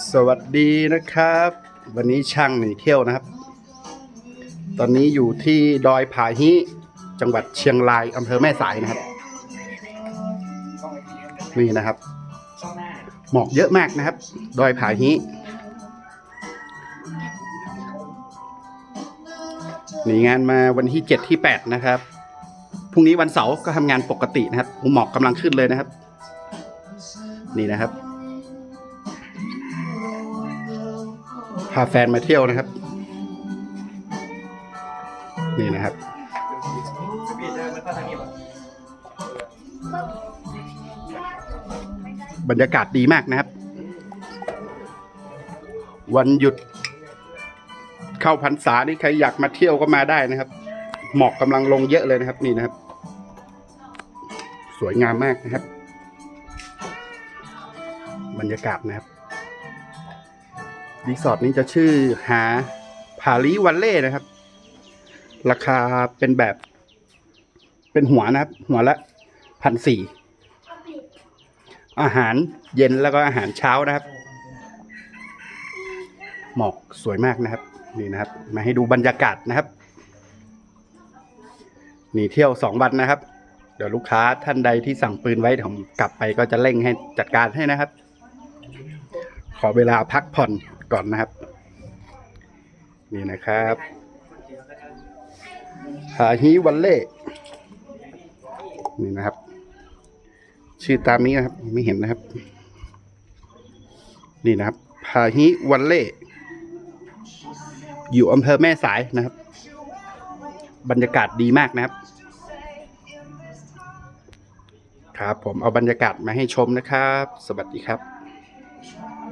สวัสดีนะครับ วันนี้ช่างหนีเที่ยวนะครับ ตอนนี้อยู่ที่ดอยผาฮิจังหวัดเชียงรายอำเภอแม่สายนะครับ นี่นะครับ หมอกเยอะมากนะครับ ดอยผาฮิหนีงานมาวันที่เจ็ดที่แปดนะครับพรุ่งนี้วันเสาร์ก็ทำงานปกตินะครับหมอกกำลังขึ้นเลยนะครับ นี่นะครับ พาแฟนมาเที่ยวนะครับ นี่นะครับบรรยากาศดีมากนะครับ วันหยุด เข้าพรรษานี่ใครอยากมาเที่ยวก็มาได้นะครับ หมอกกำลังลงเยอะเลยนะครับ นี่นะครับ สวยงามมากนะครับ บรรยากาศนะครับ รีสอร์ทนี้จะชื่อหาผาลีวันเล่นะครับ ราคาเป็นแบบ เป็นหัวนะครับ หัวละพันสี่อาหารเย็นแล้วก็อาหารเช้านะครับ หมอกสวยมากนะครับ นี่นะครับ มาให้ดูบรรยากาศนะครับนี่เที่ยวสองวันนะครับ เดี๋ยวลูกค้าท่านใดที่สั่งปืนไว้ผมกลับไปก็จะเร่งให้จัดการให้นะครับ ขอเวลาพักผ่อน ก่อนนะครับ นี่นะครับหาฮีวันเล่ นี่นะครับ ชื่อตามนี้นะครับ ไม่เห็นนะครับ นี่นะครับพาฮิวันเล่ อยู่อำเภอแม่สายนะครับ บรรยากาศดีมากนะครับ ครับ ผมเอาบรรยากาศมาให้ชมนะครับ สวัสดีครับ